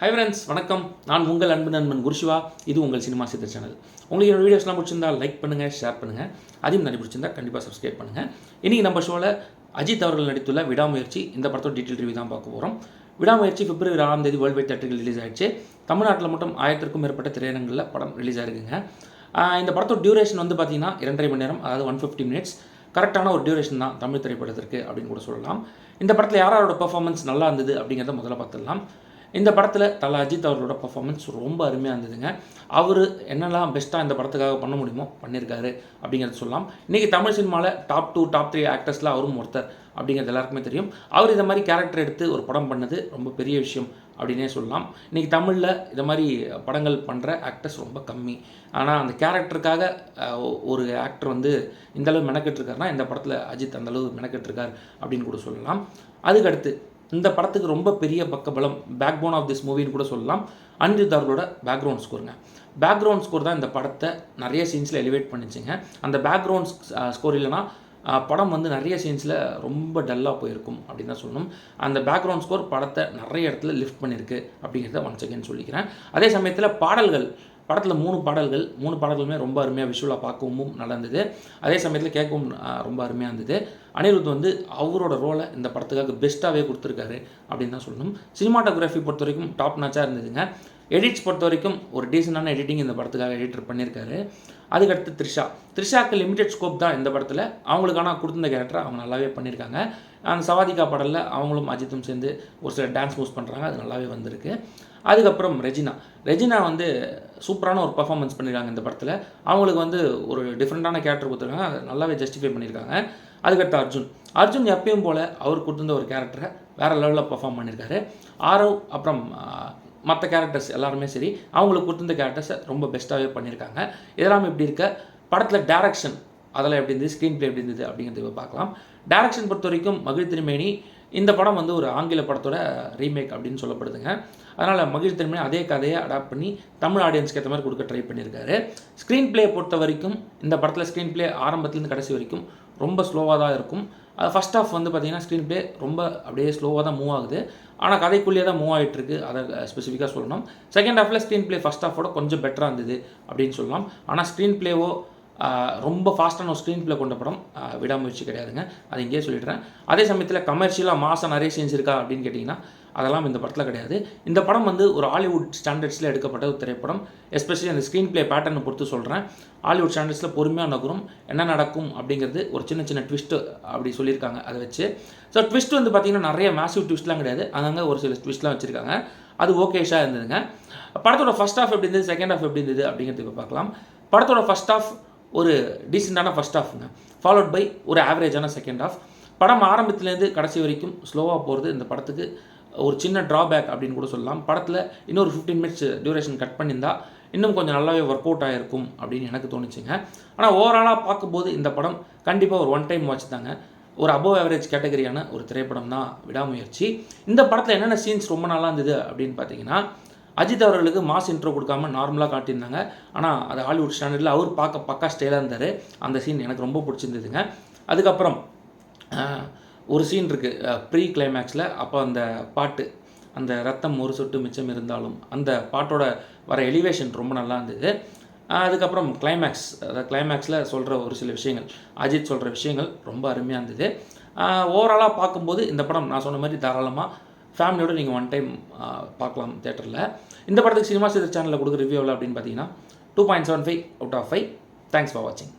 Hi friends வணக்கம். நான் உங்கள் அன்பு நண்பன் குருஷிவா. இது உங்கள் சினிமா சித்தர் சேனல். உங்களுக்கு என்னோட வீடியோஸ்லாம் பிடிச்சிருந்தா லைக் பண்ணுங்கள் ஷேர் பண்ணுங்கள் அதையும் நிறைய பிடிச்சிருந்தா கண்டிப்பாக சப்ஸ்கிரைப் பண்ணுங்கள் இன்றைக்கி நம்ம ஷோவில் அஜித் அவர்கள் நடித்துள்ள விடாமுயற்சி இந்த படத்தோட டீட்டெயில் ரிவ்யூ தான் பார்க்க போகிறோம் விடாமுயற்சி பிப்ரவரி ஆறாம் தேதி வேர்ல்டு வைட் தேட்டரில் ரிலீஸ் ஆயிடுச்சு. தமிழ்நாட்டில் மட்டும் ஆயிரத்திற்கும் மேற்பட்ட திரையரங்களில் படம் ரிலீஸ் ஆயிருக்குங்க. இந்த படத்தோட டியூரேஷன் வந்து பார்த்தீங்கன்னா இரண்டரை மணி நேரம் அதாவது ஒன் ஃபிஃப்டி மினிட்ஸ் கரெக்டான ஒரு டியூரேஷன் தான் தமிழ் திரைப்படத்திற்கு அப்படின்னு கூட சொல்லலாம். இந்த படத்தில் யாரோட பெர்ஃபார்மன்ஸ் நல்லா இருந்தது அப்படிங்கிறத முதல்ல பார்த்துடலாம். இந்த படத்தில் தல அஜித் அவர்களோட பர்ஃபார்மன்ஸ் ரொம்ப அருமையாக இருந்ததுங்க. அவர் என்னெல்லாம் பெஸ்ட்டாக இந்த படத்துக்காக பண்ண முடியுமோ பண்ணியிருக்காரு அப்படிங்கிறத சொல்லலாம். இன்றைக்கி தமிழ் சினிமாவில் டாப் டூ டாப் த்ரீ ஆக்டர்ஸில் அவரும் ஒருத்தர் அப்படிங்கிறது எல்லாருக்குமே தெரியும். அவர் இந்த மாதிரி கேரக்டர் எடுத்து ஒரு படம் பண்ணது ரொம்ப பெரிய விஷயம் அப்படின்னே சொல்லலாம். இன்றைக்கி தமிழில் இதை மாதிரி படங்கள் பண்ணுற ஆக்டர்ஸ் ரொம்ப கம்மி. ஆனால் அந்த கேரக்டருக்காக ஒரு ஆக்டர் வந்து இந்தளவு மெனக்கெட்டுருக்காருனா இந்த படத்தில் அஜித் அந்த அளவு மெனக்கெட்டுருக்கார் அப்படின்னு கூட சொல்லலாம். அதுக்கடுத்து இந்த படத்துக்கு ரொம்ப பெரிய பக்கபலம் பேக் போன் ஆஃப் திஸ் மூவின்னு கூட சொல்லலாம். அனிருத் அவர்களோட பேக்ரவுண்ட் ஸ்கோருங்க பேக்ரவுண்ட் ஸ்கோர் தான் இந்த படத்தை நிறைய சீன்ஸில் எலிவேட் பண்ணிச்சுங்க. அந்த பேக்ரவுண்ட் ஸ்கோர் இல்லைனா படம் வந்து நிறைய சீன்ஸில் ரொம்ப டல்லாக போயிருக்கும் அப்படின்னு தான் சொல்லணும். அந்த பேக்ரவுண்ட் ஸ்கோர் படத்தை நிறைய இடத்துல லிஃப்ட் பண்ணியிருக்கு அப்படிங்கிறத ஒன்ஸ் அகேன் சொல்லிக்கிறேன். அதே சமயத்தில் பாடல்கள் படத்தில் மூணு பாடல்கள் மூணு பாடல்களுமே ரொம்ப அருமையாக விஷுவலாக பார்க்கவும் நடந்தது. அதே சமயத்தில் கேட்கவும் ரொம்ப அருமையாக இருந்தது. அனிருத் வந்து அவரோட ரோலை இந்த படத்துக்காக பெஸ்ட்டாகவே கொடுத்துருக்காரு அப்படின்னு தான் சொல்லணும். சினிமாட்டோகிராஃபி பொறுத்த வரைக்கும் டாப் நாச்சாக இருந்ததுங்க. எடிட்ஸ் பொறுத்த வரைக்கும் ஒரு டீசெண்டான எடிட்டிங் இந்த படத்துக்காக எடிட்டர் பண்ணியிருக்காரு அதுக்கடுத்து த்ரிஷா. த்ரிஷாக்கு லிமிடெட் ஸ்கோப் தான் இந்த படத்தில். அவங்களுக்கான கொடுத்துருந்த கேரக்டர் அவங்க நல்லாவே பண்ணியிருக்காங்க அந்த சவாதிகா படலில் அவங்களும் அஜித்தும் சேர்ந்து ஒரு சில டான்ஸ் மூவ்ஸ் பண்ணுறாங்க அது நல்லாவே வந்திருக்கு. அதுக்கப்புறம் ரெஜினா. ரெஜினா வந்து சூப்பரான ஒரு பர்ஃபார்மன்ஸ் பண்ணியிருக்காங்க இந்த படத்தில். அவங்களுக்கு வந்து ஒரு டிஃப்ரெண்ட்டான கேரக்டர் கொடுத்துருக்காங்க. அதை நல்லாவே ஜஸ்டிஃபை பண்ணியிருக்காங்க அதுக்கடுத்து அர்ஜுன். அர்ஜுன் எப்பயும் போல் அவர் கொடுத்துருந்த ஒரு கேரக்டரை வேறு லெவலில் பர்ஃபார்ம் பண்ணியிருக்காரு ஆரவ் அப்புறம் மற்ற கேரக்டர்ஸ் எல்லாருமே சரி அவங்களுக்கு கொடுத்துருந்த கேரக்டர்ஸை ரொம்ப பெஸ்ட்டாகவே பண்ணியிருக்காங்க இதெல்லாம் இப்படி இருக்க? படத்தில் டேரக்ஷன் அதெல்லாம் எப்படி இருந்தது? ஸ்க்ரீன் ப்ளே எப்படி இருந்தது அப்படிங்கிறத பார்க்கலாம். டேரக்ஷன் பொறுத்த வரைக்கும் மகிழ் திருமேனி இந்த படம் வந்து ஒரு ஆங்கில படத்தோட ரீமேக் அப்படின்னு சொல்லப்படுதுங்க. அதனால் மகிழ் திருமணி அதே கதையை அடாப்ட் பண்ணி தமிழ் ஆடியன்ஸ்க்கு ஏற்ற மாதிரி கொடுக்க ட்ரை பண்ணியிருக்காரு. ஸ்க்ரீன் ப்ளே பொறுத்த வரைக்கும் இந்த படத்தில் ஸ்க்ரீன் ப்ளே ஆரம்பத்துலேருந்து கடைசி வரைக்கும் ரொம்ப ஸ்லோவாக தான் இருக்கும். அது ஃபஸ்ட் ஆஃப் வந்து பார்த்தீங்கன்னா ஸ்க்ரீன் ப்ளே ரொம்ப அப்படியே ஸ்லோவாக தான் மூவ் ஆகுது. ஆனால் கதைக்குள்ளேயே தான் மூவ் ஆகிட்டு இருக்கு. அதை ஸ்பெசிஃபிக்காக சொல்லணும். செகண்ட் ஹாஃபில் ஸ்க்ரீன் ப்ளே ஃபஸ்ட் ஹாஃபோட கொஞ்சம் பெட்டராக இருந்தது அப்படின்னு சொல்லலாம். ஆனால் ஸ்க்ரீன் ப்ளேவோ ரொம்ப ஃபாஸ்ட்டான ஒரு ஸ்க்ரீன் ப்ளே கொண்ட படம். விடாமுயற்சி கிடையாதுங்க. அது இங்கேயே சொல்லிடுறேன். அதே சமயத்தில் கமர்ஷியலாக மாதம் நிறைய சீன்ஸ் இருக்கா அப்படின்னு கேட்டிங்கன்னா அதெல்லாம் இந்த படத்தில் கிடையாது. இந்த படம் வந்து ஒரு ஹாலிவுட் ஸ்டாண்டர்ட்ஸில் எடுக்கப்பட்ட ஒரு திரைப்படம். எஸ்பெஷலி அந்த ஸ்க்ரீன் ப்ளே பேட்டர்னை பொறுத்து சொல்கிறேன் ஹாலிவுட் ஸ்டாண்டர்ட்ஸில் பொறுமையாக நகரும். என்ன நடக்கும் அப்படிங்கிறது ஒரு சின்ன சின்ன ட்விஸ்ட்டு அப்படி சொல்லியிருக்காங்க அதை வச்சு. ஸோ ட்விஸ்ட் வந்து பார்த்திங்கன்னா நிறைய மேசிவ் ட்விஸ்ட்லாம் கிடையாது. அங்கங்கே ஒரு சில ட்விஸ்ட்லாம் வச்சுருக்காங்க. அது ஓகேஷாக இருந்ததுங்க. படத்தோட ஃபஸ்ட் ஹாஃப் எப்படி இருந்தது செகண்ட் ஹாஃப் எப்படி இருந்தது அப்படிங்கிறது இப்போ பார்க்கலாம். படத்தோட ஃபஸ்ட் ஹாஃப் ஒரு டீசெண்டான ஃபஸ்ட் ஹாஃப்ங்க ஃபாலோட் பை ஒரு ஆவரேஜான செகண்ட் ஹாஃப் படம் ஆரம்பத்துலேருந்து கடைசி வரைக்கும் ஸ்லோவாக போகிறது இந்த படத்துக்கு ஒரு சின்ன ட்ராபேக் அப்படின்னு கூட சொல்லலாம். படத்தில் இன்னொரு ஃபிஃப்டீன் மினிட்ஸ் டியூரேஷன் கட் பண்ணியிருந்தா இன்னும் கொஞ்சம் நல்லாவே ஒர்க் அவுட் ஆகிருக்கும் அப்படின்னு எனக்கு தோணுச்சுங்க. ஆனால் ஓவராலாக பார்க்கும்போது இந்த படம் கண்டிப்பாக ஒரு ஒன் டைம் வாட்ச் தாங்க. ஒரு அபோவ் ஆவரேஜ் கேட்டகரியான ஒரு திரைப்படம் தான் விடாமுயற்சி. இந்த படத்தில் என்னென்ன சீன்ஸ் ரொம்ப நல்லா இருந்தது அப்படின்னு பார்த்தீங்கன்னா அஜித் அவர்களுக்கு மாஸ் இன்ட்ரோ கொடுக்காம நார்மலாக காட்டியிருந்தாங்க. ஆனால் அது ஹாலிவுட் ஸ்டாண்டர்டில் அவர் பார்க்க பக்கா ஸ்டைலாக இருந்தார். அந்த சீன் எனக்கு ரொம்ப பிடிச்சிருந்ததுங்க. அதுக்கப்புறம் ஒரு சீன் இருக்குது ப்ரீ கிளைமேக்ஸில் அப்போ அந்த பாட்டு அந்த ரத்தம் ஒரு சொட்டு மிச்சம் இருந்தாலும் அந்த பாட்டோட வர எலிவேஷன் ரொம்ப நல்லா இருந்தது. அதுக்கப்புறம் கிளைமேக்ஸ் அதாவது கிளைமேக்ஸில் சொல்கிற ஒரு சில விஷயங்கள் அஜித் சொல்கிற விஷயங்கள் ரொம்ப அருமையாக இருந்தது. ஓவராலாக பார்க்கும்போது இந்த படம் நான் சொன்ன மாதிரி தாராளமாக ஃபேமிலியோட நீங்கள் ஒன் டைம் பார்க்கலாம் தேட்டரில் இந்த படத்துக்கு சினிமா சேதர் சேனலில் கொடுக்குற ரிவ்யூ எவ்வளோ அப்படின்னு பார்த்தீங்கன்னா two point seven five out of five thanks for வாட்சிங்